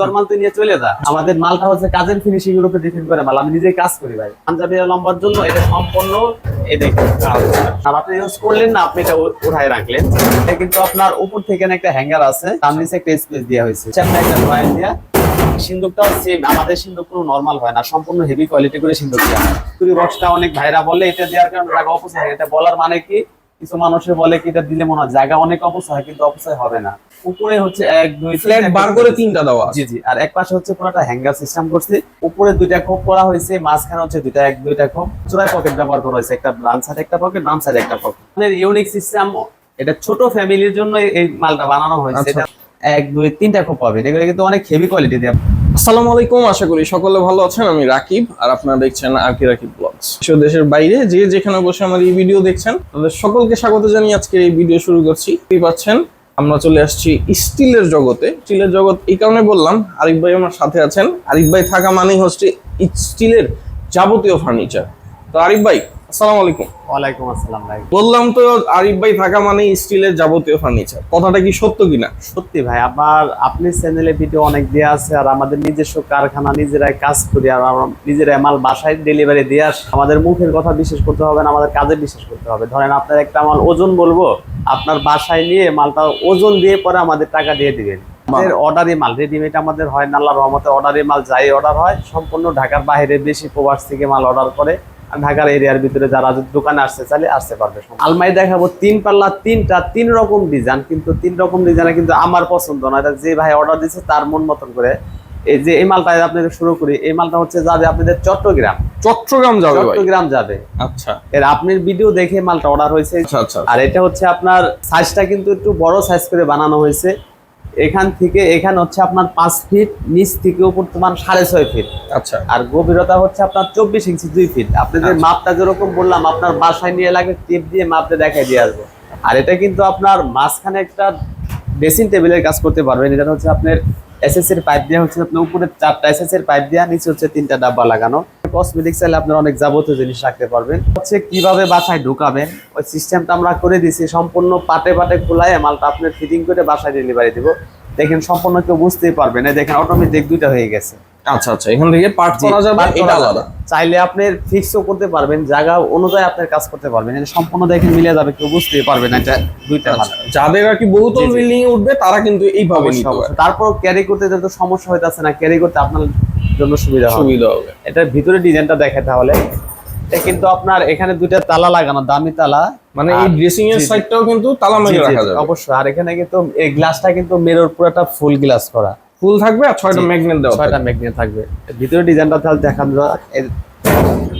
তোর মাল তুই নিয়ে চলে যা। আমাদের মালটা হচ্ছে কাজের ফিনিশিং এর উপরে ডিপেন্ড করে মাল আমি নিজেই কাজ করি ভাই। পাঞ্জাবি লম্বার জন্য এটা সম্পূর্ণ এই দেখুন আর আপনি ইউজ করলেন না আপনি এটা উঠায় রাখলেন। এটা কিন্তু আপনার উপর থেকে একটা হ্যাঙ্গার আছে তার নিচে একটা স্পেস দেওয়া হয়েছে। সামনে একটা দেওয়া সিন্দুকটাও সেম আমাদের সিন্দুক কোনো নর্মাল হয় না সম্পূর্ণ হেভি কোয়ালিটি করে সিন্দুক দেওয়া হয় চুরি বক্সটা অনেক ভাইরা বলে এটা দেওয়ার কারণে জায়গা অপচয় হয়। এটা বলার মানে কি? কিছু মানুষে বলে কি এটা দিলে মনে হয় জায়গা অনেক অপচয় হয় কিন্তু অপচয় হবে না। উপরে হচ্ছে এক দুই ফ্ল্যাট বার করে তিনটা দেওয়া জি জি। আর এক পাশে হচ্ছে পুরোটা হ্যাঙ্গার সিস্টেম করছে। উপরে দুইটা খোপ করা হয়েছে মাঝখানে হচ্ছে দুইটা এক দুইটা খোপ। চূড়ায় পকেট ব্যবহার করা হয়েছে একটা ডান সাইড একটা পকেট বাম সাইড একটা পকেট ইউনিক সিস্টেম এটা ছোট ফ্যামিলির জন্য এই মালটা বানানো হয়েছে। আচ্ছা। এটা এক দুই তিনটা খোপ পাবেন এগুলো কিন্তু অনেক হেভি কোয়ালিটি দিয়ে। আসসালামু আলাইকুম আশা করি সকলে ভালো আছেন। আমি রাকিব আর আপনারা দেখছেন আর কি রাকিব ব্লগস দেশের বাইরে যে যেখানে বসে আমার এই ভিডিও দেখছেন তাদের সকলকে স্বাগত জানিয়ে আজকে এই ভিডিও শুরু করছি। পাচ্ছেন আমরা চলে আসছি স্টিলের জগতে। স্টিলের জগৎ এই কারণে বললাম, আরিফ ভাই আমার সাথে আছেন। আরিফ ভাই থাকা মানেই হচ্ছে স্টিলের যাবতীয় ফার্নিচার। তো আরিফ ভাই আসসালামু আলাইকুম। ওয়ালাইকুম আসসালাম ভাই। বললাম তো আরিফ ভাই থাকা মানেই স্টিলের যাবতীয় ফার্নিচার কথাটা কি সত্য কিনা? সত্যি ভাই আবার আপনি চ্যানেলে ভিডিও অনেক দেওয়া আছে আর আমাদের নিজস্ব কারখানা নিজেরাই কাজ করি আর আমরা নিজেরাই মাল বাসায় ডেলিভারি দিয়ে আসি। আমাদের মুখের কথা বিশ্বাস করতে হবে না আমাদের কাজে বিশ্বাস করতে হবে। ধরেন আপনার একটা মাল ওজন বলব আপনার বাসায় নিয়ে মালটা ওজন দিয়ে পরে আমাদের টাকা দিয়ে দিবেন। আমাদের অর্ডারি মাল রেডিমেড আমাদের হয় না আল্লাহর রহমতে অর্ডারি মাল যাই অর্ডার হয় সম্পূর্ণ ঢাকার বাইরে বেশি প্রবাস থেকে মাল অর্ডার করে। ঢাকার এরিয়ার ভিতরে যারা দোকানে আসতে চাইলে আসতে পারবে। আলমারি দেখাবো তিন পাল্লা তিনটা তিন রকম ডিজাইন কিন্তু তিন রকম ডিজাইনে কিন্তু আমার পছন্দ না এটা যে ভাই অর্ডার দিচ্ছে তার মন মতন করে এই যে এই মালটা আপনাদের শুরু করি। এই মালটা হচ্ছে যাবে আপনাদের চট্টগ্রাম। চট্টগ্রাম যাবে চট্টগ্রাম যাবে। আচ্ছা। এর আপনার ভিডিও দেখে মালটা অর্ডার হয়েছে। আচ্ছা আচ্ছা আর এটা হচ্ছে আপনার সাইজটা কিন্তু একটু বড় সাইজ করে বানানো হয়েছে। এখান থেকে এখানে হচ্ছে আপনার পাঁচ ফিট নিচ থেকে উপর তোমার সাড়ে ছয় ফিট আচ্ছা। আর গভীরতা হচ্ছে আপনার চব্বিশ ইঞ্চি দুই ফিট আপনি যে মাপটা যেরকম বললাম আপনার বাসায় নিয়ে লাগে টিপ দিয়ে মাপটা দেখাই দিয়ে আসব। আর এটা কিন্তু আপনার মাঝখানে একটা ড্রেসিং টেবিলের কাজ করতে পারবেন। এটা হচ্ছে আপনার এসএস এর পাইপ দেওয়া হচ্ছে আপনার উপরে চারটা এসএসসির পাইপ দেওয়া নিচে হচ্ছে তিনটা ডাব্বা লাগানো। কসমেটিক চাইলে আপনার অনেক যাবতীয় জিনিস রাখতে পারবেন। হচ্ছে কীভাবে বাসায় ঢুকাবেন? ওই সিস্টেমটা আমরা করে দিছি, সম্পূর্ণ পাটে পাটে খোলায় মালটা আপনার ফিটিং করে বাসায় ডেলিভারি দিব। দেখেন সম্পূর্ণ কেউ বুঝতেই পারবেন দেখেন অটোমেটিক দুইটা হয়ে গেছে। আচ্ছা আচ্ছা এখান থেকে পার্ট করা যাবে এটা আলাদা। চাইলে আপনি ফিক্সও করতে পারবেন জায়গা অনুযায়ী আপনার কাজ করতে পারবেন। এটা সম্পূর্ণ দেখে মিলে যাবে কেউ বুঝতেই পারবে না এটা দুইটা আচ্ছা, যাদের আর কি বহুতল। বিল্ডিং উঠবে তারা কিন্তু এইভাবে নিতে পারে তারপর ক্যারি করতে সমস্যা হইতাছে না ক্যারি করতে আপনার জন্য সুবিধা হবে। সুবিধা হবে। এটার ভিতরে ডিজাইনটা দেখে তাহলে। এটা কিন্তু আপনার এখানে দুইটা তালা লাগানো দামি তালা। মানে এই ড্রেসিং এর। সাইডটাও কিন্তু তালা মেরে রাখা যাবে। অবশ্যই। আর এখানে কিন্তু এই গ্লাসটা কিন্তু মেরর পুরোটা ফুল গ্লাস করা। ফুল থাকবে আর ছয়টা ম্যাগনেট দেওয়া ছয়টা থাকবে। ম্যাগনেট থাকবে। ভিতরে ডিজাইনটা তাহলে দেখানো যাক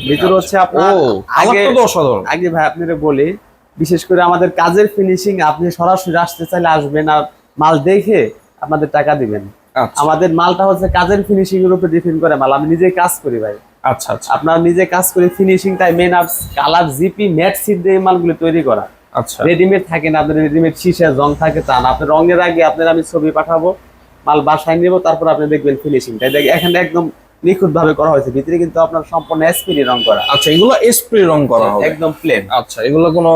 ভিতরে হচ্ছে আপনার আগে তো অসাধারণ। আগে ভাই আপনারা বলি বিশেষ করে আমাদের কাজের ফিনিশিং আপনি সরাসরি আসতে চাইলে আসবেন আর মাল দেখে আপনাদের টাকা দিবেন। আচ্ছা। আমাদের মালটা হচ্ছে কাজের ফিনিশিং এর উপর ডিপেন্ড করে মাল। আমি নিজে কাজ করি ভাই। আচ্ছা আচ্ছা। আপনার নিজে কাজ করে ফিনিশিংটাই মেন আর কালার জিপি ম্যাট সিট দিয়ে মালগুলো তৈরি করা। আচ্ছা। রেডিমেড থাকে না আপনার রেডিমেড শীষে রং থাকে তা না। আপনার রঙের আগে আপনার আমি ছবি পাঠাবো। মাল বাসায় নেব তারপর আপনি দেখবেন ফিনিশিংটা দেখ এখানে একদম নিখুঁত ভাবে করা হয়েছে। ভিতরে কিন্তু আপনার সম্পূর্ণ এসপিডি রং করা। আচ্ছা এগুলো স্প্রে রং করা হবে। একদম প্লেন আচ্ছা এগুলো কোনো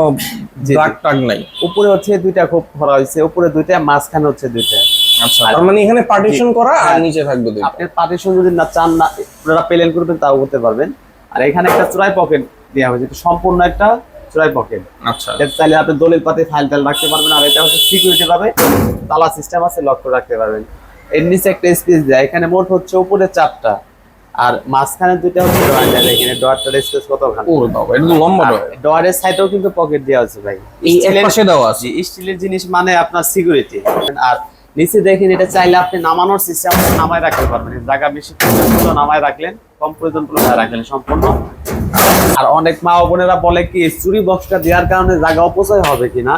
দাগ টাগ নাই। উপরে হচ্ছে দুইটা খুব করা হয়েছে। উপরে দুইটা মাঝখানে হচ্ছে দুইটা। আচ্ছা তার মানে এখানে পার্টিশন করা আর হ্যাঁ। নিচে থাকবে দুইটা। আপনি পার্টিশন যদি না চান না আপনারা প্লেন করবেন তাও করতে পারবেন। আর এখানে একটা চূড়াই পকেট দেওয়া হয়েছে। সম্পূর্ণ একটা চূড়াই পকেট আচ্ছা। এটা চাইলে আপনি দলিল পাতে ফাইল টাইল রাখতে পারবেন আর এটা হচ্ছে সিকিউরিটি ভাবে তালা সিস্টেম আছে লক করে রাখতে পারবেন। এর নিচে একটা স্পেস দেয় এখানে মোট হচ্ছে উপরে চারটা আর মাঝখানে দুইটা হচ্ছে ডয়ার দেয় এখানে ডয়ারটার স্পেস কতখানি ও বাবা এটা তো লম্বা ডয়ার ডয়ারের সাইডেও কিন্তু পকেট দেওয়া আছে ভাই। এই এক পাশে দেওয়া আছে। স্টিলের জিনিস মানে আপনার সিকিউরিটি আর নিচে দেখেন এটা চাইলে আপনি নামানোর সিস্টেম নামায় রাখতে পারবেন। জায়গা বেশি নামায় রাখলেন কম প্রয়োজন রাখলেন সম্পূর্ণ। আর অনেক মা বোনেরা বলে কি চুরি বক্সটা দেওয়ার কারণে জায়গা অপচয় হবে কিনা?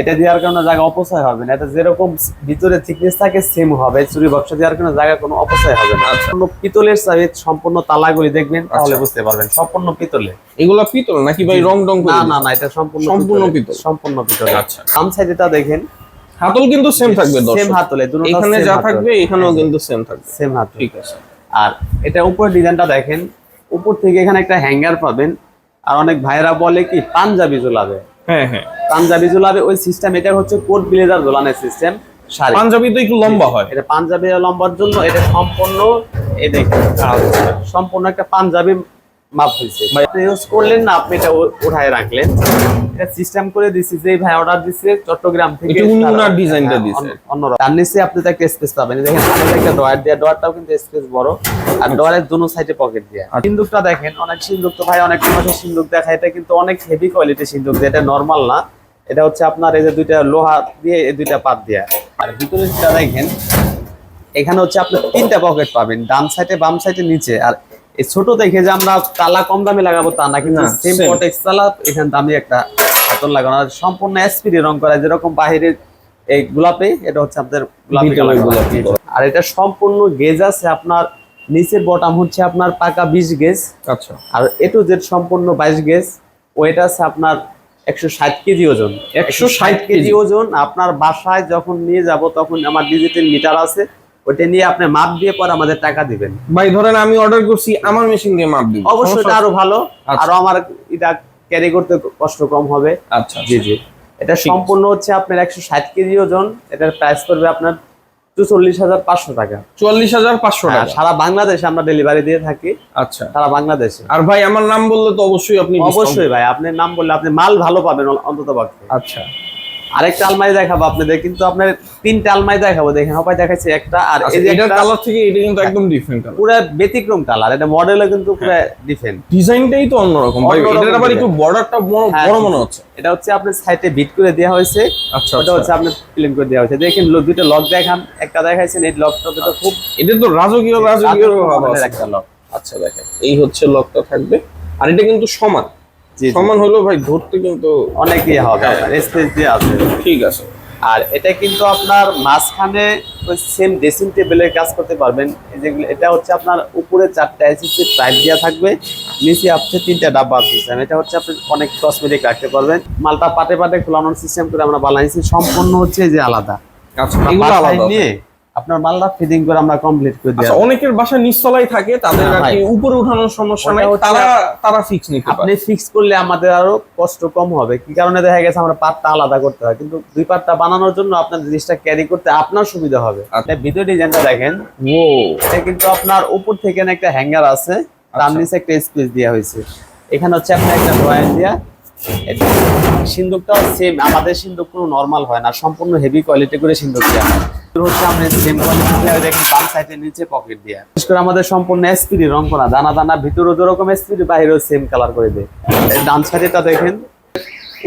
এটা দেওয়ার কারণে জায়গা অপচয় হবে না এটা যেরকম ভিতরে থিকনেস থাকে সেম হবে। চুরি বক্সটা দেওয়ার কারণে জায়গা কোনো অপচয় হবে না। সম্পূর্ণ পিতলের চাবি সম্পূর্ণ তালাগুলি দেখবেন তাহলে আচ্ছা। বুঝতে পারবেন সম্পূর্ণ পিতলে। এগুলো পিতল নাকি ভাই রং করে? না না না এটা সম্পূর্ণ সম্পূর্ণ পিতল। সম্পূর্ণ পিতলে। আচ্ছা। আম সাইডেটা দেখেন। হাতল কিন্তু সেম থাকবে সেম হাতলে দুটো এখানে যা থাকবে এখানেও কিন্তু সেম থাকবে। সেম হাতলে। ঠিক আছে। আর এটা উপরে ডিজাইনটা দেখেন উপর থেকে এখানে একটা হ্যাঙ্গার পাবেন। আর অনেক ভাইরা বলে কি পাঞ্জাবি ঝোলাবে হ্যাঁ হ্যাঁ। পাঞ্জাবি ঝোলাবে ওই সিস্টেম এটা হচ্ছে কোট ব্লেজার ঝোলানোর সিস্টেম শাড়ি। পাঞ্জাবি তো একটু লম্বা হয়। এটা পাঞ্জাবি লম্বার জন্য এটা সম্পূর্ণ এই দেখুন সম্পূর্ণ একটা পাঞ্জাবি মাপ হয়েছে। আপনি ইউজ করলেন না আপনি এটা উঠায় রাখলেন। এটা সিস্টেম করে দিছি যে ভাই অর্ডার দিছে চট্টগ্রাম থেকে একটু উন্নত ডিজাইনটা হ্যাঁ, দিছে। অন্যরকম। তার নিচে আপনি তো একটা স্পেস পাবেন। দেখেন আমাদের একটা ডয়ার দেয়া ডয়ারটাও কিন্তু স্পেস বড়। আর ডয়ারের দুনো সাইডে পকেট দেয়া। আচ্ছা। সিন্দুকটা দেখেন অনেক সিন্দুক তো ভাই অনেক মানুষের সিন্দুক এটা কিন্তু অনেক হেভি কোয়ালিটির সিন্দুক এটা নর্মাল না। এটা হচ্ছে আপনার এই যে দুইটা লোহা দিয়ে এই দুইটা পাত দেয়া। আর ভিতরেটা দেখেন এখানে হচ্ছে আপনি তিনটা পকেট পাবেন ডান সাইডে বাম সাইডে নিচে। আর এই ছোট দেখে যে আমরা তালা কম দামে লাগাবো তা না কিন্তু সেম। কটেক্স তালা এখানে দামি একটা হাতল লাগানো আর সম্পূর্ণ এসপিডি রং করা যেরকম বাইরে এই গোলাপে এটা হচ্ছে আপনাদের গোলাপি কালার গোলাপি। আর এটা সম্পূর্ণ গেজ আছে আপনার নিচের বটাম হচ্ছে আপনার পাকা বিশ গেজ আচ্ছা। আর এ টু জেড সম্পূর্ণ বাইশ গেজ ওয়েট আছে আপনার একশো ষাট কেজি ওজন। 160 কেজি। ওজন। আপনার বাসায় যখন নিয়ে যাব তখন আমার ডিজিটাল মিটার আছে। ওইটা নিয়ে আপনি মাপ দিয়ে পর আমাদের টাকা দিবেন। ভাই ধরেন আমি অর্ডার করছি আমার মেশিন দিয়ে মাপ দিব। অবশ্যই এটা আরও ভালো। আচ্ছা। আরও আমার এটা ক্যারি করতে কষ্ট কম হবে। আচ্ছা জি জি। এটা সম্পূর্ণ হচ্ছে আপনার একশো ষাট কেজি ওজন। এটার প্রাইস পড়বে আপনার চুচল্লিশ হাজার পাঁচশো টাকা। চুয়াল্লিশ হাজার পাঁচশো হ্যাঁ, টাকা? সারা বাংলাদেশে আমরা ডেলিভারি দিয়ে থাকি। আচ্ছা। সারা বাংলাদেশে। আর ভাই আমার নাম বললে তো অবশ্যই আপনি অবশ্যই ভাই আপনার নাম বললে আপনি মাল ভালো পাবেন অন্তত পক্ষে আচ্ছা। আরেকটা আলমারি দেখাবো আপনাদের কিন্তু আপনার তিনটা আলমারি দেখাবো দেখেন সবাই দেখাচ্ছে একটা আর আচ্ছা, এই যে এটার কালার থেকে এটা কিন্তু একদম ডিফারেন্ট কালার পুরো ব্যতিক্রম কালার এটা মডেলও কিন্তু পুরো ডিফারেন্ট ডিজাইনটাই তো অন্যরকম ভাই এটার আবার একটু বর্ডারটা বড় হ্যাঁ, বড় মনে হচ্ছে। এটা হচ্ছে আপনার সাইডে বিট করে দেওয়া হয়েছে আচ্ছা ওটা আচ্ছা। হচ্ছে আপনার প্লেন করে দেওয়া হয়েছে। দেখেন লো- দুইটা লক দেখান একটা দেখাইছেন এই লকটা দুটো খুব এটা তো রাজকীয় রাজকীয় ভাব আছে। একটা লক আচ্ছা দেখেন এই হচ্ছে লকটা থাকবে আর এটা কিন্তু সমান। সমান হলো ভাই ধরতে কিন্তু অনেক ইয়ে হবে স্পেস দিয়ে আছে। ঠিক আছে। আর এটা কিন্তু আপনার মাঝখানে সেম ড্রেসিং টেবিলের কাজ করতে পারবেন। এই যেগুলো এটা হচ্ছে আপনার উপরে চারটা এসিসি পাইপ দেওয়া থাকবে নিচে আপনি তিনটা ডাব্বা সিস্টেম এটা হচ্ছে আপনি অনেক কসমেটিক রাখতে পারবেন। মালটা পাটে পাটে খোলানোর সিস্টেম করে আমরা বানাইছি। সম্পূর্ণ হচ্ছে যে আলাদা। আলাদা। নিয়ে আপনার মালটা ফিটিং করে আমরা কমপ্লিট করে দিই আচ্ছা অনেকের বাসা নিচতলায় থাকে তাদের হ্যাঁ, আর কি উপরে উঠানোর সমস্যা নাই তারা তারা ফিক্স নিতে পারে। আপনি ফিক্স করলে আমাদের আরও কষ্ট কম হবে। কি কারণে দেখা গেছে আমরা পাটটা আলাদা করতে হয়? কিন্তু দুই পাটটা বানানোর জন্য আপনার জিনিসটা ক্যারি করতে আপনার সুবিধা হবে। আপনি ভিডিও ডিজাইনটা দেখেন। ও। এটা কিন্তু আপনার উপর থেকে একটা হ্যাঙ্গার আছে তার আচ্ছা। নিচে একটা স্পেস দেওয়া হয়েছে। এখানে হচ্ছে আপনার একটা ড্রয়ার দেওয়া সিন্দুকটাও সেম আমাদের সিন্দুক কোনো নর্মাল হয় না। সম্পূর্ণ হেভি কোয়ালিটি করে সিন্দুক দেওয়া হয়। নিচে পকেট বিশেষ করে আমাদের সম্পূর্ণ রং দানা ভিতরে যেরকম এসপিডি বাইরেও সেম কালার করে দেয়। ডান সাইডেটা দেখেন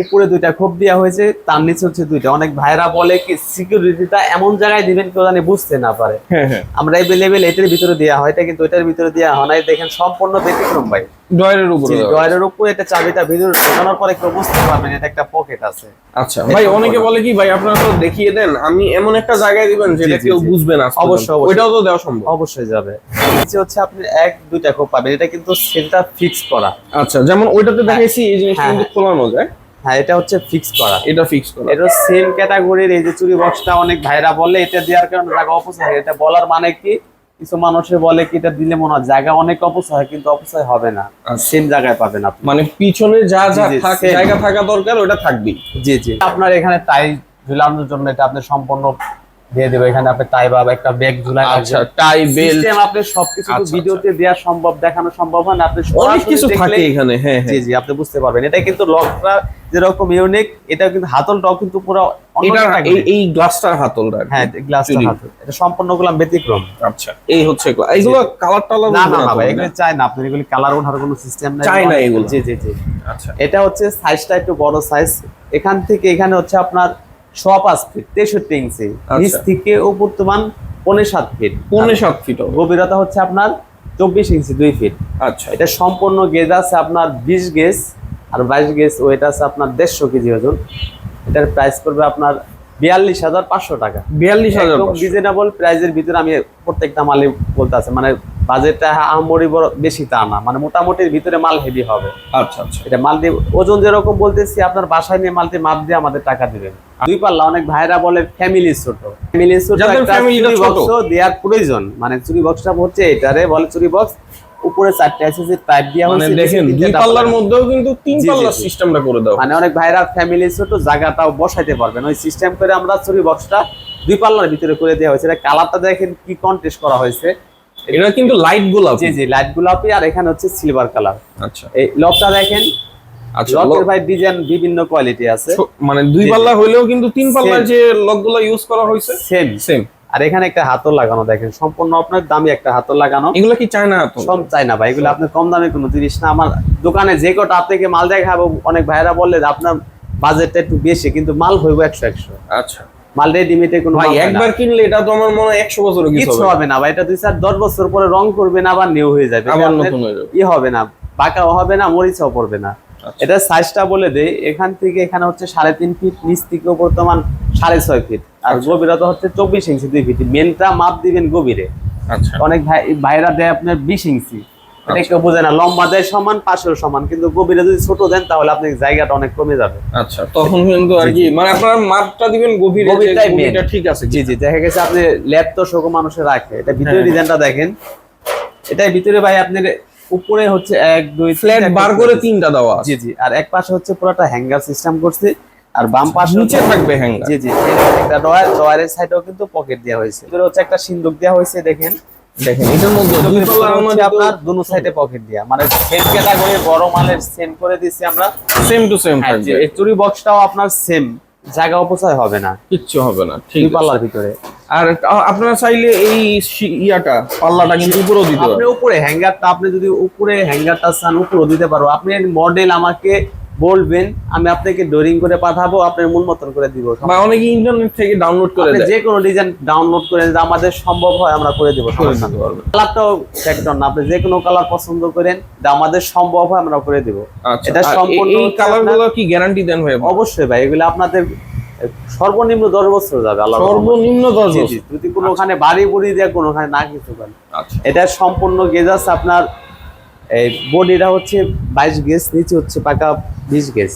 উপরে দুইটা খোপ দেওয়া হয়েছে তার নিচে হচ্ছে দুইটা। অনেক ভাইরা বলে কি সিকিউরিটিটা এমন জায়গায় দিবেন কেউ জানি বুঝতে না পারে। হ্যাঁ হ্যাঁ। আমরা এভেলেবেল এটার ভিতরে দেওয়া হয় এটা কিন্তু এটার ভিতরে দেওয়া হয় না। দেখেন সম্পূর্ণ ব্যতিক্রম ভাই। ডয়ারের উপরে। ডয়ারের উপরে এটা চাবিটা ভিতরে ঢোকানোর পরে কেউ বুঝতে পারবেন এটা একটা পকেট আছে। আচ্ছা ভাই অনেকে বলে কি ভাই আপনারা তো দেখিয়ে দেন আমি এমন একটা জায়গায় দিবেন যেটা কেউ বুঝবে না অবশ্যই। ওইটাও তো দেওয়া সম্ভব। অবশ্যই যাবে। নিচে হচ্ছে আপনি এক দুইটা খোপ পাবেন। এটা কিন্তু সেলটা ফিক্স করা। আচ্ছা যেমন ওইটাতে দেখাইছি এই জিনিসটা হ্যাঁ, কিন্তু খোলানো যায়। হ্যাঁ এটা হচ্ছে ফিক্স করা। এটা ফিক্স করা। এটা সেম ক্যাটাগরির এই যে চুরি বক্সটা অনেক ভাইরা বলে এটা দেওয়ার কারণে জায়গা অপচয় এটা বলার মানে কি? কিছু মানুষের বলে কি এটা দিলে মনে হয় জায়গা অনেক অপচয় কিন্তু অপচয় হবে না। আচ্ছা। সেম জায়গায় পাবেন আপনি। মানে পিছনে যা যা থাক-। জায়গা থাকা দরকার ওটা থাকবে জি জি। আপনার এখানে টাইল ঝুলানোর জন্য এটা আপনি সম্পূর্ণ দিয়ে দেবো। এখানে আপনি টাই বা একটা ব্যাগ ঝুলাই আচ্ছা টাই সিস্টেম আপনি সবকিছু তো আচ্ছা, ভিডিওতে দেওয়া সম্ভব দেখানো সম্ভব হয় না। আপনি অনেক কিছু থাকে এখানে হ্যাঁ হ্যাঁ। জি জি আপনি বুঝতে পারবেন। এটা কিন্তু লকটা যেরকম ইউনিক এটা কিন্তু হাতলটাও কিন্তু পুরো এটা এই এই গ্লাসটার হাতলটা হ্যাঁ গ্লাসটা চুরি। হাতল। এটা সম্পূর্ণ গুলাম ব্যতিক্রম। আচ্ছা এই হচ্ছে এগুলো কালার টালার না না না ভাই এগুলো চাই না। আপনি এগুলি কালার ওঠার কোনো সিস্টেম নাই। চাই না এগুলো। জি জি জি। আচ্ছা। এটা হচ্ছে সাইজটা একটু বড় সাইজ এখান থেকে এখানে হচ্ছে আপনার পাঁচ তেষট্টি ইঞ্চি। নিচ আচ্ছা। থেকে উপর তোমার পৌনে সাত ফিট পৌনে সাত ফিট গভীরতা হচ্ছে আপনার চব্বিশ ইঞ্চি দুই ফিট আচ্ছা। এটা সম্পূর্ণ গেজ আছে আপনার বিশ গেজ আর বাইশ গেজ ওয়েট আছে আপনার দেড়শো কেজি ওজন। এটার প্রাইস পড়বে আপনার বিয়াল্লিশ হাজার পাঁচশো টাকা। বিয়াল্লিশ হাজার রিজনেবল প্রাইজের ভিতরে আমি প্রত্যেকটা মালই বলতে আছে। মানে বাজেটটা আহামরি বড় বেশি তা না। মানে মোটামুটির ভিতরে মাল হেভি হবে। আচ্ছা আচ্ছা। এটা মাল দিয়ে ওজন যেরকম বলতেছি আপনার বাসায় নিয়ে মালটি মাপ দিয়ে আমাদের টাকা দিবেন। দুই পাল্লা অনেক ভাইরা বলে ফ্যামিলি ছোট। ফ্যামিলি ছোট একটা চুরি বক্স দেওয়ার প্রয়োজন। মানে চুরি বক্সটা হচ্ছে এটারে বলে চুরি বক্স উপরে চারটে এসএসসি পাইপ দেওয়া মানে হয়েছে দেখেন দুই পাল্লার মধ্যেও কিন্তু তিন পাল্লার সিস্টেমটা করে দাও। মানে অনেক ভাইরা ফ্যামিলি ছোট জায়গাটাও বসাইতে পারবেন। ওই সিস্টেম করে আমরা চুরি বক্সটা দুই পাল্লার ভিতরে করে দেওয়া হয়েছে। এটা কালারটা দেখেন কি কন্টেস্ট করা হয়েছে। এটা কিন্তু লাইট গোলাপ। জি জি লাইট গোলাপি আর এখানে হচ্ছে সিলভার কালার আচ্ছা। এই লকটা দেখেন আচ্ছা লকের ভাই ডিজাইন বিভিন্ন কোয়ালিটি আছে। মানে দুই জি, জি। পাল্লা হইলেও কিন্তু তিন পাল্লার যে লক ইউজ করা হয়েছে সেম সেম আর এখানে একটা হাতল লাগানো দেখেন সম্পূর্ণ আপনার দামি একটা হাতল লাগানো। এগুলো কি চায়না তো সব চাই ভাই এগুলো আপনার কম দামে কোনো জিনিস না। আমার দোকানে যে কটা আপনাকে মাল দেখাবো অনেক ভাইরা বললে আপনার বাজেটটা একটু বেশি কিন্তু মাল হইব একশো একশো। আচ্ছা। মাল রেডিমেডে কোনো ভাই। একবার কিনলে এটা তো আমার মনে হয় একশো বছরও কিছু হবে। না। ভাই এটা দুই চার দশ বছর পরে রং করবে না আবার নিউ হয়ে যাবে। এটা আবার নতুন হয়ে যাবে। ই হবে না পাকাও হবে না মরিচাও পড়বে না। আচ্ছা। এটা সাইজটা বলে দেই এখান থেকে এখানে হচ্ছে সাড়ে তিন ফিট নিচ থেকেও বর্তমান সাড়ে ছয় ফিট আর আচ্ছা। গভীরতা হচ্ছে চব্বিশ ইঞ্চি দুই ফিট মেনটা মাপ দিবেন গভীরে। আচ্ছা। অনেক ভাই ভাইরা দেয় আপনার বিশ ইঞ্চি এটা আচ্ছা। কেউ বোঝে না লম্বা দেয় সমান পাশেও সমান। কিন্তু গভীরে যদি ছোট দেন তাহলে আপনার জায়গাটা অনেক কমে যাবে। আচ্ছা তখন কিন্তু আর কি মানে আপনার মাপটা দিবেন গভীরে গভীরটাই main। ঠিক আছে জি জি দেখা গেছে আপনি ল্যাপ তো শোক মানুষের রাখে। এটা ভিতরে হ্যাঁ। ডিজাইনটা দেখেন। এটার ভিতরে ভাই আপনার উপরে হচ্ছে এক দুই ফ্ল্যাট বার করে তিনটা দেওয়া জি জি আর এক পাশে হচ্ছে পুরোটা হ্যাঙ্গার সিস্টেম করছে আর বাম পাশে নিচে থাকবে হ্যাঙ্গার। জি জি একটা ডয়ার ডয়ারের সাইডেও কিন্তু পকেট দেওয়া হয়েছে। ভিতরে হচ্ছে একটা সিন্দুক দেওয়া হয়েছে দেখেন। দেখেন এটার মধ্যে আপনার দুনো সাইডে পকেট দেওয়া মানে সেম ক্যাটাগরি বড় মালের সেম করে দিচ্ছি আমরা। সেম টু সেম থাকবে। এই চুরি বক্সটাও আপনার সেম জায়গা অপচয় হবে না। কিচ্ছু হবে না ঠিক পাল্লার ভিতরে। আর আপনারা চাইলে এই ইয়াটা পাল্লাটা কিন্তু উপরেও দিতে আপনি উপরে হ্যাঙ্গারটা আপনি যদি উপরে হ্যাঙ্গারটা চান উপরেও দিতে পারব আপনি মডেল আমাকে বলবেন আমি আপনাকে ডোরিং করে পাঠাবো আপনার মূল মতন করে দিব। বা অনেকে ইন্টারনেট থেকে ডাউনলোড করে দেয়। যে কোনো ডিজাইন ডাউনলোড করে যদি আমাদের সম্ভব হয় আমরা করে দিব কালারটাও ফ্যাক্টর না আপনি যে কোনো কালার পছন্দ করেন যা আমাদের সম্ভব হয় আমরা করে দিব। আচ্ছা এটা সম্পূর্ণ এই কালারগুলো কি গ্যারান্টি দেন ভাই অবশ্যই ভাই এগুলো আপনাদের সর্বনিম্ন দশ বছর যাবে আল্লাহ সর্বনিম্ন দশ বছর। যদি কোনো ওখানে বাড়ি বুড়ি দিয়ে কোনো ওখানে না কিছু আচ্ছা। এটা সম্পূর্ণ গেজ আছে আপনার এই বডিটা হচ্ছে বাইশ গেজ নিচে হচ্ছে পাকা বিশ গেজ।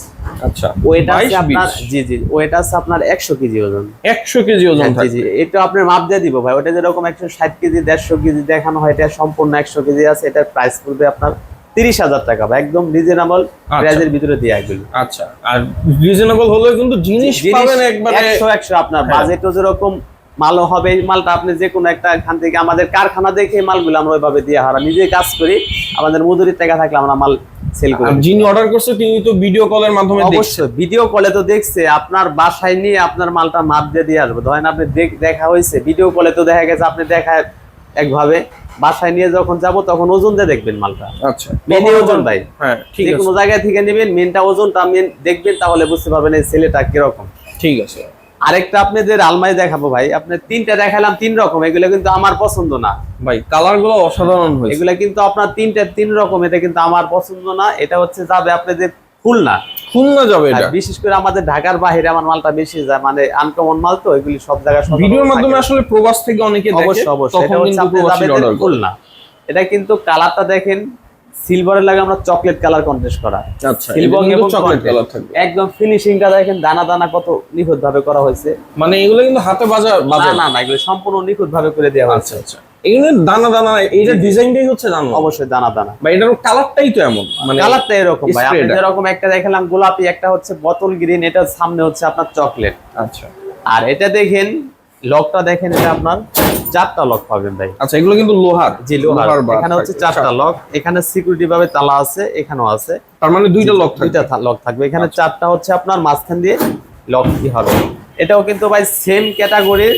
আচ্ছা ওয়েট আছে 22, আপনার জি জি ওয়েট আছে আপনার একশো কেজি ওজন। একশো কেজি ওজন হ্যাঁ, জি জি এটা আপনার মাপ দিয়ে দিব ভাই ওটা যেরকম একশো ষাট কেজি দেড়শো কেজি দেখানো হয় এটা সম্পূর্ণ একশো কেজি আছে এটার প্রাইস পড়বে আপনার তিরিশ হাজার টাকা ভাই একদম রিজনেবল প্রাইজের ভিতরে দিয়ে এগুলো আচ্ছা আর রিজনেবল হলেও কিন্তু জিনিস পাবেন একবারে একশো একশো আপনার হ্যাঁ। বাজেটও যেরকম মালও হবে মালটা আপনি যে কোনো একটা এখান থেকে আমাদের কারখানা দেখে মালগুলো আমরা ওইভাবে দিয়ে হারা নিজে কাজ করি আমাদের মজুরির টাকা থাকলে আমরা মাল সেল করি। যিনি অর্ডার করছে তিনি তো ভিডিও কলের মাধ্যমে অবশ্যই ভিডিও কলে তো দেখছে আপনার বাসায় নিয়ে আপনার মালটা মাপ দিয়ে দিয়ে আসবে। ধরেন আপনি দেখ- দেখা হয়েছে ভিডিও কলে তো দেখা গেছে আপনি দেখায় একভাবে বাসায় নিয়ে যখন যাব তখন ওজন দিয়ে দেখবেন মালটা। আচ্ছা। মেনে ওজন ভাই। হ্যাঁ ঠিক যে আছে। কোনো জায়গা থেকে নেবেন মেনটা ওজনটা মেন দেখবেন তাহলে বুঝতে পারবেন এই ছেলেটা কীরকম। ঠিক আছে। আরেকটা আপনাদের আলমারি দেখাবো ভাই। আপনি তিনটা দেখালাম তিন রকম। এগুলো কিন্তু আমার পছন্দ না। ভাই কালারগুলো অসাধারণ হয়েছে। এগুলা কিন্তু আপনার তিনটা তিন রকম এটা কিন্তু আমার পছন্দ না। এটা হচ্ছে যাবে আপনাদের খুলনা। খুলনা যাবে এটা? বিশেষ করে আমাদের ঢাকার বাইরে আমার মালটা বেশি যায় মানে আনকমন মাল তো এগুলি সব জায়গায় সব ভিডিওর মাধ্যমে আসলে প্রবাস থেকে অনেকে দেখে অবশ্যই অবশ্যই। এটা হচ্ছে কিন্তু আপনি যাবেন খুলনা। এটা কিন্তু কালারটা দেখেন সিলভারের লাগে আমরা চকলেট কালার কন্টেস্ট করা। আচ্ছা সিলভার এবং চকলেট কালার থাকবে। একদম ফিনিশিংটা দেখেন দানা দানা কত নিখুঁত ভাবে করা হয়েছে। মানে এগুলো কিন্তু হাতে বাজা না না না এগুলো সম্পূর্ণ নিখুঁত ভাবে করে দেওয়া হয়েছে। আচ্ছা আচ্ছা। এগুলো দানা দানা এইটা ডিজাইনটাই হচ্ছে দানা। অবশ্যই দানা দানা। বা এটার কালারটাই তো এমন মানে কালারটা এরকম ভাই। আপনি যেরকম একটা দেখালাম গোলাপি একটা হচ্ছে বোতল গ্রিন এটা সামনে হচ্ছে আপনার চকলেট। আচ্ছা। আর এটা দেখেন লকটা দেখেন এটা আপনার চারটা লক পাবেন ভাই। আচ্ছা এগুলো কিন্তু লোহার জি লোহার। এখানে হচ্ছে চারটা লক এখানে সিকিউরিটি ভাবে তালা আছে এখানেও আছে। তার মানে দুইটা লক দুইটা লক থাকবে। এখানে চারটা হচ্ছে আপনার মাঝখান দিয়ে লক কি হবে। এটাও কিন্তু ভাই সেম ক্যাটাগরির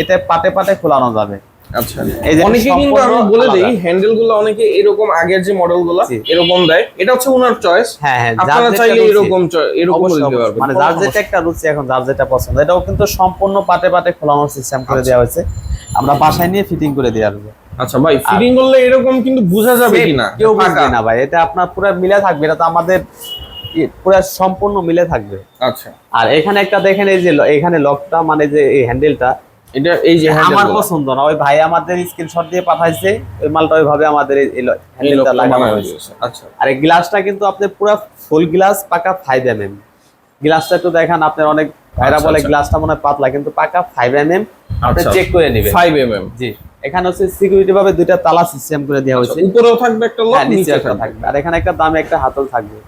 এটা পাটে পাটে খোলানো যাবে। আচ্ছা। অনেকে কিন্তু আমি বলে দেই হ্যান্ডেলগুলো অনেকে এরকম আগের যে মডেলগুলো এরকম দেয়। এটা হচ্ছে ওনার চয়েস হ্যাঁ হ্যাঁ আপনারা চাইলে এরকম এরকম দিতে পারবেন। মানে যার যেটা একটা রুচি এখন যার যেটা পছন্দ। এটাও কিন্তু সম্পূর্ণ পাটে পাটে খোলানোর সিস্টেম করে আচ্ছা। দেওয়া হয়েছে। আমরা বাসায় নিয়ে ফিটিং করে দিয়ে আসব। আচ্ছা ভাই ফিটিং করলে এরকম কিন্তু বোঝা যাবে কিনা? কেউ বুঝবে না ভাই। এটা আপনার পুরো মিলে থাকবে। এটা তো আমাদের ই- পুরো সম্পূর্ণ মিলে থাকবে। আচ্ছা। আর এখানে একটা দেখেন এই যে এখানে লকটা মানে যে এই হ্যান্ডেলটা এটা এই যে আমার পছন্দ না ওই ভাই আমাদের স্ক্রিনশট দিয়ে পাঠাইছে ওই মালটা ওইভাবে আমাদের হ্যান্ডেলটা লাগানো হয়েছে। আচ্ছা। আর গ্লাসটা কিন্তু আপনি পুরো ফুল গ্লাস পাকা এম এম গ্লাসটা একটু দেখান আপনার অনেক ভাইরা আচ্ছা, বলে আচ্ছা। গ্লাসটা মনে হয় পাতলা কিন্তু পাকা ফাইভ এম এম আপনি আচ্ছা। চেক করে নেবেন। 5 mm জি। এখানে হচ্ছে সিকিউরিটি ভাবে দুইটা তালা সিস্টেম করে দেওয়া আচ্ছা, হয়েছে। উপরেও থাকবে একটা লক হ্যাঁ, নিচে একটা থাকবে। আর এখানে একটা দামে একটা হাতল থাকবে।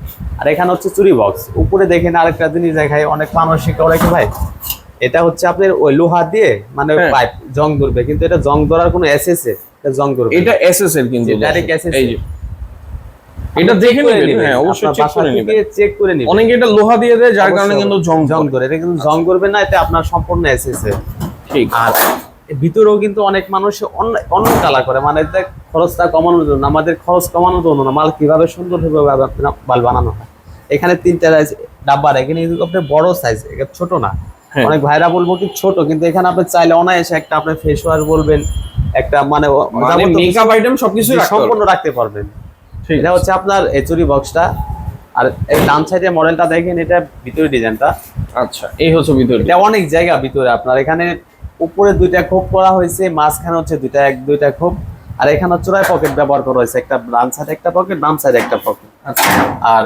আর এখানে হচ্ছে চুরি বক্স উপরে দেখেন আরেকটা জিনিস দেখায় অনেক মানসিক ওরা কি ভাই? এটা হচ্ছে আপনার ওই লোহা দিয়ে মানে হ্যাঁ। পাইপ জং ধরবে। কিন্তু এটা জং ধরার কোনো এসএস এটা জং ধরবে এটা এসএস এর কিন্তু দর্শক। direct এই যে। এটা দেখে করে নেবেন। হ্যাঁ অবশ্যই চেক করে নেবেন। চেক করে নেবেন। অনেকে এটা লোহা দিয়ে দেয় যার কারণে কিন্তু জং জং ধরে। এটা কিন্তু জং করবে না এটা আপনার সম্পূর্ণ এসএস ঠিক। আর ভিতরেও কিন্তু অনেক মানুষ অন্য অন্য কালার করে। মানে খরচটা কমানোর জন্য আমাদের খরচ কমানোর জন্য না। মাল কীভাবে সুন্দর ভাবে মাল বানানো হয়। এখানে তিনটা ডাব্বা এখানে কিন্তু আপনার বড় সাইজ এটা ছোট না। অনেক ভাইরা বলব কি ছোট কিন্তু এখানে আপনি চাইলে অনায়াসে একটা আপনি ফেস ওয়াশ বলবেন একটা মানে মানে মেকআপ আইটেম সবকিছু সম্পূর্ণ রাখতে পারবেন। ঠিক এটা হচ্ছে আপনার এচুরি বক্সটা আর এই ডান সাইডে মডেলটা দেখেন এটা ভিতরে ডিজাইনটা। আচ্ছা এই হচ্ছে ভিতরে। এটা অনেক জায়গা ভিতরে আপনার। এখানে উপরে দুইটা খোপ করা হয়েছে মাঝখানে হচ্ছে দুইটা এক দুইটা খোপ। আর এখানে চূড়ায় পকেট ব্যবহার করা হয়েছে একটা ডান সাইডে একটা পকেট বাম সাইডে একটা পকেট আচ্ছা। আর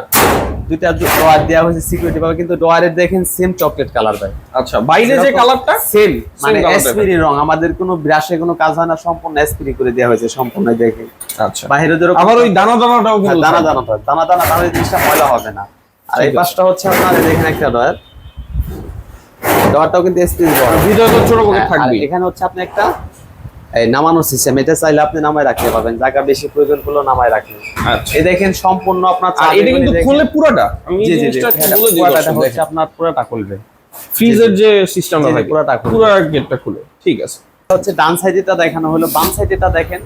দুইটা ডোয়ার দেওয়া হয়েছে সিকিউরিটি ভাবে কিন্তু ডোয়ারের দেখেন সেম চকলেট কালার ভাই। আচ্ছা বাইরে যে কালারটা সেম মানে এসপিরি রং। আমাদের কোনো ব্রাশে কোনো কাজ হয় না সম্পূর্ণ এসপিরি করে দেওয়া হয়েছে সম্পূর্ণ দেখেন। আচ্ছা। বাইরে যেরকম আবার ওই দানা দানাটাও হ্যাঁ, কিন্তু দানা থাকবে। দানা দানা তাহলে জিনিসটা ময়লা হবে না। আর এই পাশটা হচ্ছে আপনার এই দেখেন একটা ডয়ার ডয়ারটাও কিন্তু স্পিচ বড় ভিতরে তো ছোট পকেট হ্যাঁ, থাকবে এখানে হচ্ছে আপনি একটা নামানোর সিস্টেম এটা চাইলে আপনি নামায় রাখতে পারবেন। জায়গা বেশি প্রয়োজন হলো নামায় রাখলেন আচ্ছা। এই দেখেন সম্পূর্ণ আপনার এটা কিন্তু খুলে পুরোটা। আমি জিনিসটা বলে দিই পুরোটা হচ্ছে আপনার পুরোটা খুলবে। ফ্রিজের যে সিস্টেমটা জি, থাকে পুরোটা খুলে। পুরো গেটটা খুলে। ঠিক আছে। হচ্ছে ডান সাইডেটা দেখানো হলো। বাম সাইডেটা দেখেন।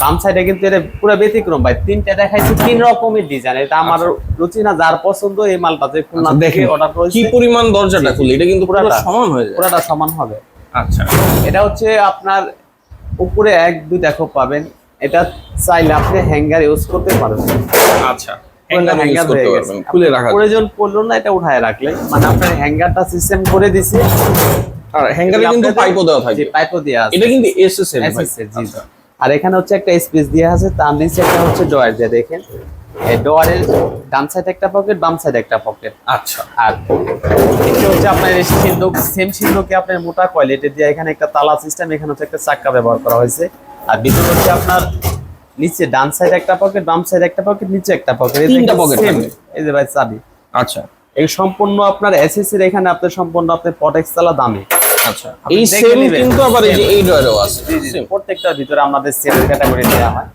বাম সাইডে কিন্তু এটা পুরো ব্যতিক্রম ভাই। তিনটা দেখাইছি তিন রকমের ডিজাইন এটা আমার রুচি না যার পছন্দ এই মালটা। যে খুলনা আচ্ছা, থেকে দেখেন অর্ডার কি পরিমাণ দরজাটা খুলে। এটা কিন্তু পুরোটা। সমান হয়ে যায়। পুরোটা সমান হবে। আচ্ছা। এটা হচ্ছে আপনার উপরে এক দুই দেখো পাবেন। এটা চাইলে আপনি হ্যাঙ্গার ইউজ করতে পারবেন আচ্ছা প্রয়োজন পড়ল না এটা উঠায় রাখলে। মানে আপনার হ্যাঙ্গারটা সিস্টেম করে দিছে। আর হ্যাঙ্গারে কিন্তু পাইপও দেওয়া যে থাকবে পাইপও দেওয়া আছে। এটা কিন্তু এসএস এর ভাই। SS এর, জি। আচ্ছা। আর এখানে হচ্ছে একটা স্পেস দেওয়া আছে তার নিচে একটা হচ্ছে ডয়ার দিয়ে দেখেন। ডয়ারের ডান সাইড একটা পকেট বাম সাইড একটা পকেট আচ্ছা। আর এটা হচ্ছে আপনার সিন্ধুক সেম সিন্ধুকে আপনার মোটা কোয়ালিটি দিয়ে এখানে একটা তালা সিস্টেম এখানে হচ্ছে একটা চাক্কা ব্যবহার করা হয়েছে। আর ভিতরে হচ্ছে আপনার নিচে ডান সাইড একটা পকেট বাম সাইড একটা পকেট নিচে একটা পকেট তিনটা থাকবে। এই যে ভাই চাবি। আচ্ছা। এই সম্পূর্ণ আপনার এসএসসি এর এখানে আপনার সম্পূর্ণ আপনার পটেক্স তালা দামি। আচ্ছা। এই সেম কিন্তু আবার এই যে এই ডয়ারেও আছে। প্রত্যেকটার ভিতরে আমাদের সেম ক্যাটাগরি দেওয়া হয়।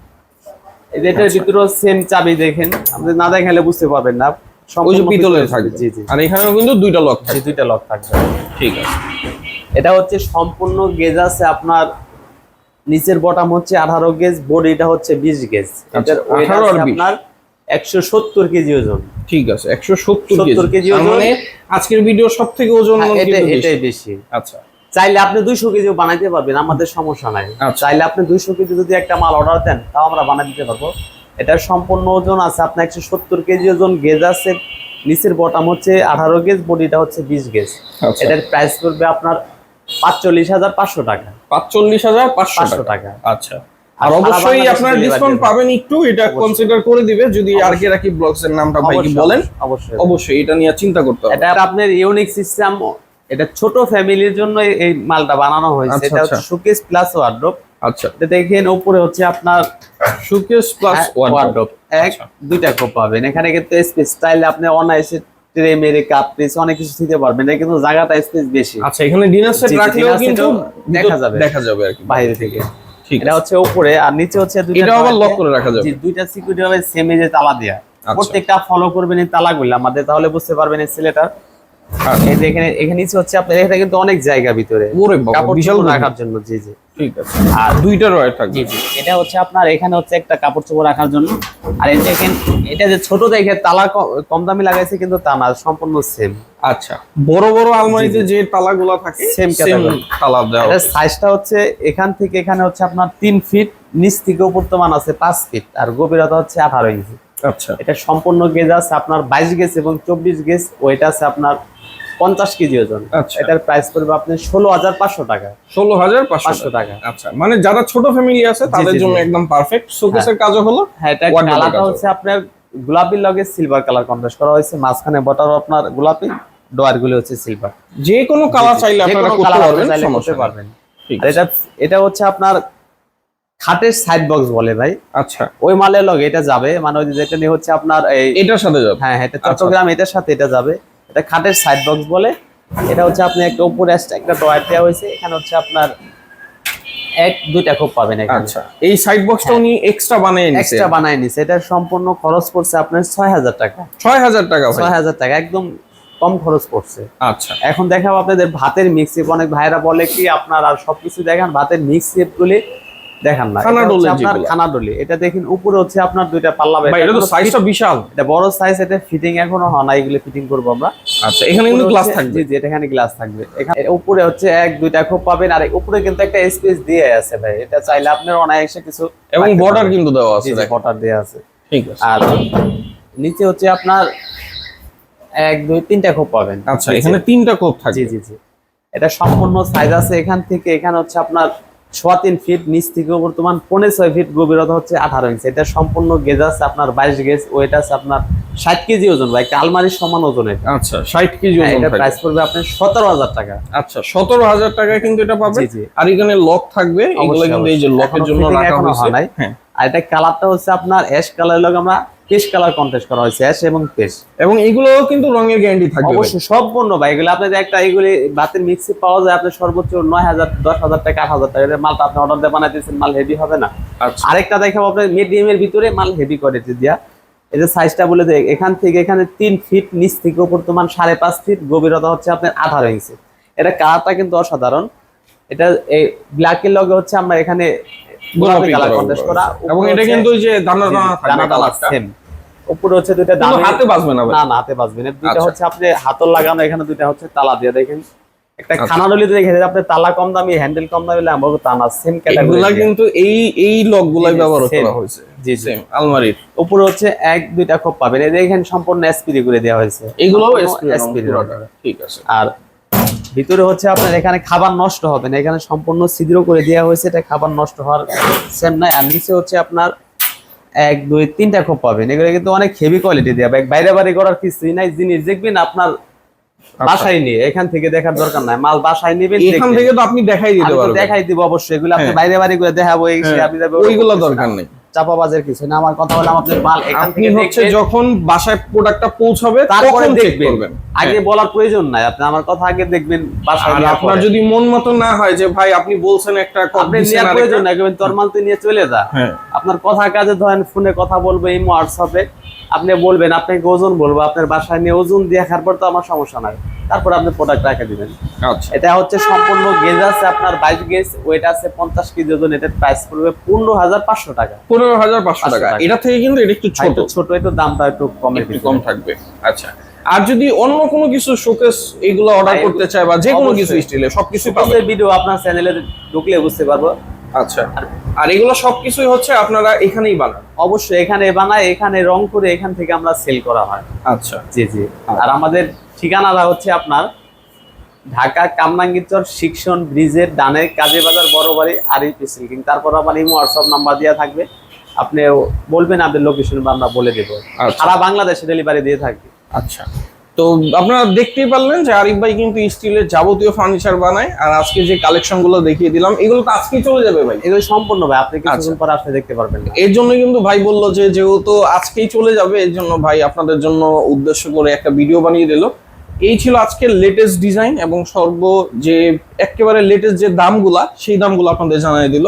এটার ভিতরেও সেম চাবি দেখেন। আপনি না দেখালে বুঝতে পারবেন না। সম্পূর্ণ পিতলের থাকবে। জি জি। আর এখানেও কিন্তু দুইটা লক থাকবে। দুইটা লক থাকবে। ঠিক আছে। এটা হচ্ছে সম্পূর্ণ গেজ আছে আপনার নিচের বটাম হচ্ছে আঠারো গেজ বডিটা হচ্ছে বিশ গেজ। এটার weight 18 আর আছে আপনার একশো সত্তর কেজি ওজন। ঠিক আছে একশো সত্তর 70 কেজি। ওজন। মানে আজকের ভিডিও সব থেকে ওজন হ্যাঁ। এটাই বেশি। আচ্ছা। চাইলে আপনি দুইশো কেজিও বানাইতে পারবেন আমাদের সমস্যা নাই। আচ্ছা। চাইলে আপনি দুইশো কেজি যদি একটা মাল অর্ডার দেন তাও আমরা বানাই দিতে পারব। এটার সম্পূর্ণ ওজন আছে আপনার একশো সত্তর কেজি ওজন গেজ আছে। নিচের বটাম হচ্ছে আঠারো গেজ বডিটা হচ্ছে বিশ গেজ আচ্ছা। এটার প্রাইস পড়বে আপনার পাঁচচল্লিশ হাজার পাঁচশো টাকা। পাঁচচল্লিশ হাজার পাঁচশো টাকা। আচ্ছা। আর অবশ্যই আপনার ডিসকাউন্ট পাবেন একটু এটা কনসিডার করে দিবে। যদি আর কে রাখি ব্লগস এর নামটা ভাই কি বলেন। অবশ্যই। অবশ্যই এটা নিয়ে চিন্তা করতে হবে। এটা আপনার ইউনিক সিস্টেম এটা ছোট ফ্যামিলির জন্য এই- মালটা বানানো হয়েছে। আচ্ছা, এটা হচ্ছে আচ্ছা। Plus wardrobe. আচ্ছা। দেখেন উপরে হচ্ছে আপনার সুকেস প্লাস ওয়ার্ড্রোপ। এক আচ্ছা। দুইটা কোপ পাবেন। এখানে কিন্তু স্পেস স্টাইলে আপনি অনায়াসে ট্রে মেরে কাপ পিস অনেক কিছু দিতে পারবেন। এটা কিন্তু জায়গাটা স্পেস বেশি। আচ্ছা এখানে ডিনার সেট রাখলেও কিন্তু দেখা যাবে। দেখা যাবে আর কি। বাইরে থেকে। ঠিক এটা হচ্ছে উপরে আর নিচে হচ্ছে দুইটা এটা আবার লক করে রাখা যাবে। জি, দুইটা সিকিউরিটি হবে সেম যে তালা দেয়া। আচ্ছা। প্রত্যেকটা ফলো করবেন এই তালাগুলো। আমাদের তাহলে বুঝতে পারবেন এই আচ্ছা। যে এখানে এখানে নিচে হচ্ছে আপনার এখানে কিন্তু অনেক জায়গা ভিতরে। কাপড় বিশাল রাখার জন্য জি জি। ঠিক আছে। আর দুইটা থাকবে। জি জি। এটা হচ্ছে আপনার এখানে হচ্ছে একটা কাপড় চোপড় রাখার জন্য। আর এই যে এখানে এটা যে ছোট দেখে তালা কম দামি লাগাইছে কিন্তু তা না সম্পূর্ণ সেম আচ্ছা। বড় বড় আলমারিতে যে তালাগুলো থাকে সেম তালা দেওয়া এটা সাইজটা হচ্ছে এখান থেকে এখানে হচ্ছে আপনার তিন ফিট নিচ থেকে উপর মান আছে পাঁচ ফিট আর গভীরতা হচ্ছে আঠারো ইঞ্চি আচ্ছা। এটা সম্পূর্ণ গেজ আছে আপনার বাইশ গেজ এবং চব্বিশ গেজ ওইটা আছে আপনার পঞ্চাশ কেজি ওজন। আচ্ছা। এটার প্রাইস পড়বে আপনি ষোলো হাজার পাঁচশো টাকা। ষোলো হাজার পাঁচশো টাকা। আচ্ছা মানে যারা ছোট ফ্যামিলি আছে তাদের জন্য একদম পারফেক্ট শোকেসের কাজও হলো হ্যাঁ এটা কালারটা হচ্ছে আপনার গোলাপির লগে সিলভার কালার কন্ট্রাস্ট করা হয়েছে। মাঝখানে বটার আপনার গোলাপি ডোয়ারগুলো হচ্ছে সিলভার যে কোনো কালার চাইলে আপনারা করতে পারবেন আর এটা এটা হচ্ছে আপনার খাটের সাইড বক্স বলে ভাই। আচ্ছা। ওই মালের লগে এটা যাবে। মানে ওই যে যেটা নিয়ে হচ্ছে আপনার এই এটার সাথে যাবে। হ্যাঁ হ্যাঁ, এটা চট্টগ্রাম এটার সাথে এটা যাবে। এটা খাটের সাইড বক্স বলে। এটা হচ্ছে আপনি একটা উপরে একটা ড্রয়ার দেওয়া হয়েছে। এখানে হচ্ছে আপনার এক দুইটা খোপ পাবেন এখানে। আচ্ছা এই সাইড বক্সটা উনি এক্সট্রা বানিয়ে নিছে। এক্সট্রা বানায় নিছে। এটা সম্পূর্ণ খরচ পড়ছে আপনার ছয় হাজার টাকা। ছয় হাজার টাকা ভাই। ছয় হাজার টাকা একদম কম খরচ পড়ছে। আচ্ছা। এখন দেখাবো আপনাদের ভাতের মিক্সিপ অনেক ভাইরা বলে কি আপনার আর সবকিছু দেখান ভাতের মিক্সিপ গুলি দেখান না এটা আপনার যেগুলো। এটা দেখেন উপরে হচ্ছে আপনার দুইটা পাল্লা ভাই এটা তো সাইজটা বিশাল। এটা বড় সাইজ এটা ফিটিং এখনও হয় না এগুলো ফিটিং করব আমরা। আচ্ছা এখানে কিন্তু গ্লাস থাকবে। জি এটা এখানে গ্লাস থাকবে। এখানে উপরে হচ্ছে এক দুইটা খোপ পাবেন আর উপরে কিন্তু একটা স্পেস দিয়ে আছে ভাই। এটা চাইলে আপনার অনায়াসে কিছু এবং বর্ডার কিন্তু দেওয়া আছে। বর্ডার দেওয়া আছে। ঠিক আছে। আর নিচে হচ্ছে আপনার এক দুই তিনটা খোপ পাবেন। আচ্ছা এখানে তিনটা কোপ জি জি জি। এটা সম্পূর্ণ সাইজ আছে এখান থেকে। এখানে হচ্ছে আপনার সোয়া তিন ফিট নিচ থেকে বর্তমান পনেরো ছয় ফিট গভীরতা হচ্ছে আঠারো ইঞ্চি এটা সম্পূর্ণ গেজ আছে আপনার বাইশ গেজ ওয়েট আছে আপনার ষাট কেজি ওজন। বা একটা আলমারির সমান ওজনের আচ্ছা ষাট কেজি হ্যাঁ, ওজন এটা প্রাইস পড়বে আপনার সতেরো হাজার টাকা। আচ্ছা সতেরো হাজার টাকায় কিন্তু এটা পাবেন। জি। আর এখানে লক থাকবে এগুলো কিন্তু এই যে লকের জন্য রাখা হয়েছে। হয়। হ্যাঁ। আর এটা কালারটা হচ্ছে আপনার অ্যাশ কালার লগে আমরা পেশ কালার কন্টেস্ট করা হয়েছে অ্যাশ এবং পেশ এবং এগুলোও কিন্তু রঙের গ্যারান্টি থাকবে। অবশ্যই সম্পূর্ণ ভাই এগুলো আপনাদের একটা এগুলি বাতের মিক্সি পাওয়া যায় আপনার সর্বোচ্চ নয় হাজার দশ হাজার টাকা আট হাজার টাকা এর মালটা আপনি অর্ডার দিয়ে বানাইতেছেন মাল হেভি হবে না। আচ্ছা। আরেকটা দেখাবো আপনার মিডিয়ামের ভিতরে মাল হেভি কোয়ালিটি দিয়া। এই যে সাইজটা বলে দেয় এখান থেকে এখানে তিন ফিট নিচ থেকে বর্তমান সাড়ে পাঁচ ফিট গভীরতা হচ্ছে আপনার আঠারো ইঞ্চি এটা কালারটা কিন্তু অসাধারণ। এটা এই ব্ল্যাকের লগে হচ্ছে আমরা এখানে গোলাপি গোলাপি কালার করা। করা। এবং এটা কিন্তু যে দানা দানা দানা দানা সেম উপরে হচ্ছে দুইটা কিন্তু হাতে বাজবে না না না হাতে বাজবেন না। দুইটা। হচ্ছে আপনি হাতল লাগানো এখানে দুইটা হচ্ছে তালা দিয়ে দেখেন। একটা। খানা ডলি আপনি তালা কম দামি হ্যান্ডেল কম দামি হলে আমাকে সেম ক্যাটাগরি কিন্তু এই এই ব্যবহার করা হয়েছে। জি জি। সেম আলমারির। উপরে হচ্ছে এক দুইটা খোপ পাবেন। এই সম্পূর্ণ করে দেওয়া হয়েছে। এগুলোও ঠিক আছে। আর ভিতরে হচ্ছে আপনার এখানে খাবার নষ্ট হবে না এখানে সম্পূর্ণ ছিদ্র করে দেওয়া হয়েছে এটা খাবার নষ্ট হওয়ার সেম নাই। আর নিচে হচ্ছে আপনার এক দুই তিনটা খোপ পাবেন। এগুলো কিন্তু অনেক হেভি কোয়ালিটি দেওয়া হবে বাইরে বাড়ি করার কিছুই নাই জিনিস দেখবেন আপনার বাসায় নিয়ে এখান থেকে দেখার দরকার নাই। মাল বাসায় নেবেন এখান থেকে তো আপনি দেখাই দিতে পারবেন। দেখাই দিব অবশ্যই এগুলো আপনি হ্যাঁ। বাইরে বাড়ি করে দেখাবো হ্যাঁ, আপনি ওইগুলো দরকার নেই। চাপাবাজের কিছু না আমার কথা হলো আপনার মাল এখান থেকে হচ্ছে যখন বাসায় প্রোডাক্টটা পৌঁছাবে তারপরে দেখবেন। আগে বলার প্রয়োজন নাই আপনি আমার কথা আগে দেখবেন বাসায় আপনার যদি মন মতো না হয় যে ভাই আপনি বলছেন একটা আপনি নেওয়ার প্রয়োজন নাই তোর মাল তুই নিয়ে চলে যা। হ্যাঁ। আপনার কথা কাজে ধরেন ফোনে কথা বলব এই হোয়াটসঅ্যাপে আপনি বলবেন আপনাকে ওজন বলব আপনার বাসায় নিয়ে ওজন দেখার পর তো আমার সমস্যা নাই। তারপর আপনি প্রোডাক্ট রেখে দিবেন। আচ্ছা। এটা হচ্ছে সম্পূর্ণ গেজ আছে আপনার বাইশ গেজ ওয়েট আছে পঞ্চাশ কেজি ওজন এটার প্রাইস পড়বে পনেরো হাজার পাঁচশো টাকা। পনেরো হাজার পাঁচশো টাকা। এটা থেকে কিন্তু এটা একটু ছোট। ছোট একটু দামটা একটু কমে একটু কম থাকবে। আচ্ছা। আর যদি অন্য কোনো কিছু শোকেস এগুলো অর্ডার করতে চায় বা যে কোনো কিছু। স্টিলে সবকিছু পাবে ভিডিও আপনার চ্যানেলে ঢুকলে বুঝতে পারব। আচ্ছা। আর এগুলো সবকিছুই হচ্ছে আপনারা এখানেই বানান। অবশ্যই এখানে বানায় এখানে রং করে এখান থেকে আমরা সেল করা হয়। আচ্ছা। জি জি। আর আমাদের ঠিকানাটা হচ্ছে আপনার ঢাকা কামরাঙ্গীরচর শিক্ষণ ব্রিজের ডানের কাজে বাজার বড় বাড়ি আর এই সিল্কিং তারপর আমার এই হোয়াটসঅ্যাপ নাম্বার দেওয়া থাকবে। আপনি বলবেন আপনার লোকেশন আমরা বলে দেবো। আচ্ছা। সারা বাংলাদেশে ডেলিভারি দিয়ে থাকি। আচ্ছা। তো আপনারা দেখতেই পারলেন যে আরিফ ভাই কিন্তু স্টিলের যাবতীয় ফার্নিচার বানায়। আর আজকে যে কালেকশনগুলো দেখিয়ে দিলাম এগুলো তো আজকেই চলে যাবে ভাই। এগুলো সম্পূর্ণ ভাই আপনি আচ্ছা। পরে আপনি দেখতে পারবেন এর জন্য কিন্তু ভাই বলল যে যেহেতু আজকেই চলে যাবে এর জন্য ভাই আপনাদের জন্য উদ্দেশ্য করে একটা ভিডিও বানিয়ে দিল। এই ছিল আজকের লেটেস্ট ডিজাইন এবং সর্ব যে একেবারে লেটেস্ট যে দামগুলা সেই দামগুলো আপনাদের জানিয়ে দিল।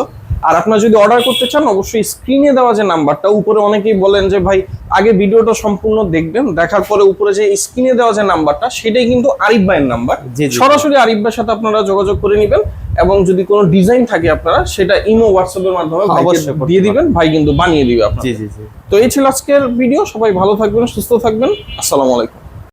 আর আপনারা যদি অর্ডার করতে চান অবশ্যই স্ক্রিনে দেওয়া যে নাম্বারটা উপরে অনেকেই বলেন যে ভাই আগে ভিডিওটা সম্পূর্ণ দেখবেন দেখার পরে উপরে যে স্ক্রিনে দেওয়া যে নাম্বারটা সেটাই কিন্তু আরিফ ভাইয়ের নাম্বার। সরাসরি আরিফ ভাইয়ের সাথে আপনারা যোগাযোগ করে নেবেন এবং যদি কোনো ডিজাইন থাকে আপনারা সেটা ইমো হোয়াটসঅ্যাপের মাধ্যমে অবশ্যই দিয়ে দিবেন ভাই কিন্তু বানিয়ে দিবে আপনার জি জি জি। তো এই ছিল আজকের ভিডিও সবাই ভালো থাকবেন সুস্থ থাকবেন আসসালামু আলাইকুম।